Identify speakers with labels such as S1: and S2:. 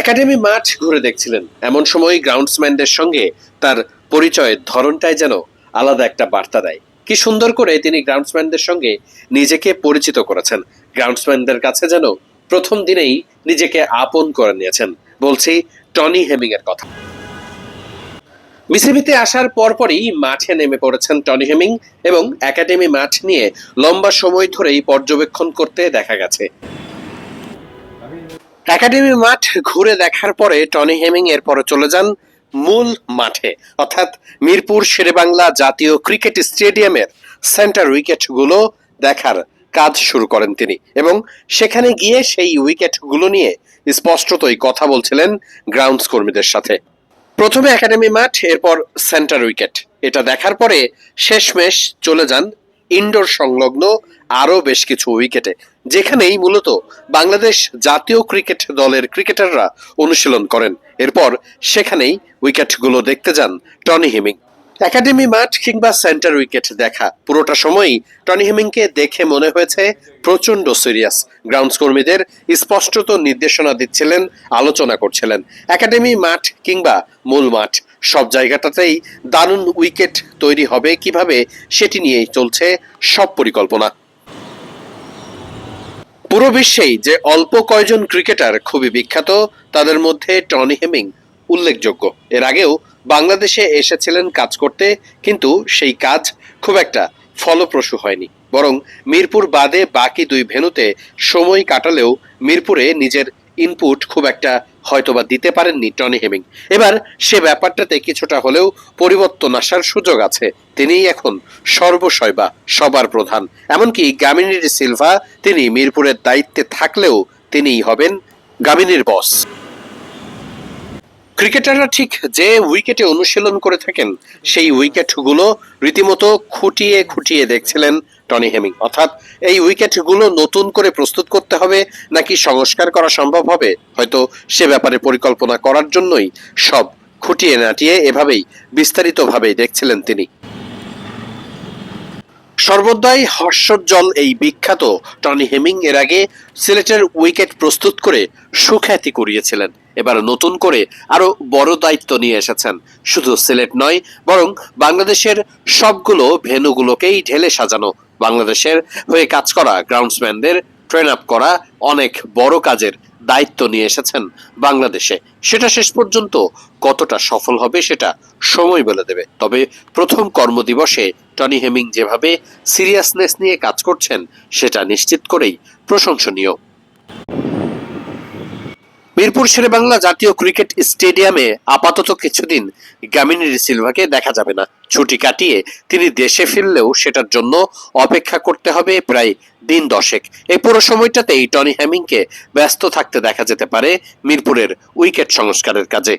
S1: Academy মাঠ ঘুরে দেখছিলেন। এমন সময় গ্রাউন্ডসম্যানদের সঙ্গে তার পরিচয়ের ধরনটাই যেন আলাদা একটা বার্তা দেয়। কি সুন্দর করে তিনি গ্রাউন্ডসম্যানদের সঙ্গে নিজেকে পরিচিত করেছেন। গ্রাউন্ডসম্যানদের কাছে যেন প্রথম দিনেই নিজেকে আপন করে নিয়েছেন, বলছি টনি হেমিং এর কথা। বিসিবিতে আসার পরপরই মাঠে নেমে পড়েছেন টনি হেমিং এবং একাডেমি মাঠ নিয়ে লম্বা সময় ধরেই পর্যবেক্ষণ করতে দেখা গেছে। একাডেমি মাঠ ঘুরে দেখার পরে টনি হেমিং এরপরে চলে যান মূল মাঠে। অর্থাৎ মিরপুর শেরেবাংলা জাতীয় ক্রিকেট স্টেডিয়ামের সেন্টার উইকেটগুলো দেখার কাজ শুরু করেন তিনি এবং সেখানে গিয়ে সেই উইকেটগুলো নিয়ে স্পষ্টতই কথা বলছিলেন গ্রাউন্ডস কর্মীদের সাথে। প্রথমে একাডেমি মাঠ, এরপর সেন্টার উইকেট। এটা দেখার পরে শেষমেশ চলে যান ইনডোর সংলগ্ন আরও বেশ কিছু উইকেটে, যেখানেই মূলত বাংলাদেশ জাতীয় ক্রিকেট দলের ক্রিকেটাররা অনুশীলন করেন। এরপর সেখানেই উইকেটগুলো দেখতে যান টনি হেমিং। একাডেমি মাঠ কিংবা সেন্টার উইকেট দেখা। পুরোটা সময়ই টনি হেমিংকে দেখে মনে হয়েছে প্রচণ্ড সিরিয়াস। গ্রাউন্ডস কর্মীদের স্পষ্টত নির্দেশনা দিচ্ছিলেন, আলোচনা করছিলেন। একাডেমি মাঠ কিংবা মূল মাঠ, সব জায়গাটাতেই দারুণ উইকেট তৈরি হবে কীভাবে সেটি নিয়েই চলছে সব পরিকল্পনা। পুরো বিশ্বেই যে অল্প কয়জন ক্রিকেটার খুবই বিখ্যাত, তাদের মধ্যে টনি হেমিং উল্লেখযোগ্য। এর আগেও বাংলাদেশে এসেছিলেন কাজ করতে, কিন্তু সেই কাজ খুব একটা ফলপ্রসূ হয়নি। বরং মিরপুর বাদে বাকি দুই ভেনুতে সময় কাটালেও মিরপুরে নিজের ইনপুট খুব একটা হয়তোবা দিতে পারেননি টনি হেমিং। এবার সে ব্যাপারটাতে কিছুটা হলেও পরিবর্তন আসার সুযোগ আছে। তিনিই এখন সর্বশৈবা সবার প্রধান। এমনকি গামিনীর সিলভা, তিনি মিরপুরের দায়িত্বে থাকলেও তিনিই হবেন গামিনীর বস ক্রিকেটাররা ঠিক যে উইকেটে অনুশীলন করে থাকেন, সেই উইকেটগুলো রীতিমতো খুঁটিয়ে খুঁটিয়ে দেখছিলেন টনি হেমিং। অর্থাৎ এই উইকেটগুলো নতুন করে প্রস্তুত করতে হবে নাকি সংস্কার করা সম্ভব হবে? হয়তো সে ব্যাপারে পরিকল্পনা করার জন্যই সব খুঁটিয়ে নাটিয়ে এভাবেই বিস্তারিতভাবেই দেখছিলেন তিনি। সর্বদাই হর্ষোজ্জ্বল এই বিখ্যাত টনি হেমিং এর আগে সিলেটের উইকেট প্রস্তুত করে সুখ্যাতি করিয়েছিলেন এবার নতুন করে আরও বড় দায়িত্ব নিয়ে এসেছেন। শুধু সিলেট নয়, বরং বাংলাদেশের সবগুলো ভেনুগুলোকেই ঢেলে সাজানো। বাংলাদেশের হয়ে কাজ করা গ্রাউন্ডসম্যানদের ট্রেন আপ করা অনেক বড় কাজের দায়িত্ব নিয়ে এসেছেন বাংলাদেশে। সেটা শেষ পর্যন্ত কতটা সফল হবে সেটা সময় বলে দেবে। তবে প্রথম কর্মদিবসে টনি হেমিং যেভাবে সিরিয়াসনেস নিয়ে কাজ করছেন, সেটা নিশ্চিত করেই প্রশংসনীয়। মিরপুর শেরেবাংলা জাতীয় ক্রিকেট স্টেডিয়ামে আপাতত কিছুদিন গামিনী সিলভাকে দেখা যাবে না। ছুটি কাটিয়ে তিনি দেশে ফিরলেও সেটার জন্য অপেক্ষা করতে হবে প্রায় দিন দশেক। এই পুরো সময়টাতেই টনি হ্যামিংকে ব্যস্ত থাকতে দেখা যেতে পারে মিরপুরের উইকেট সংস্কারের কাজে।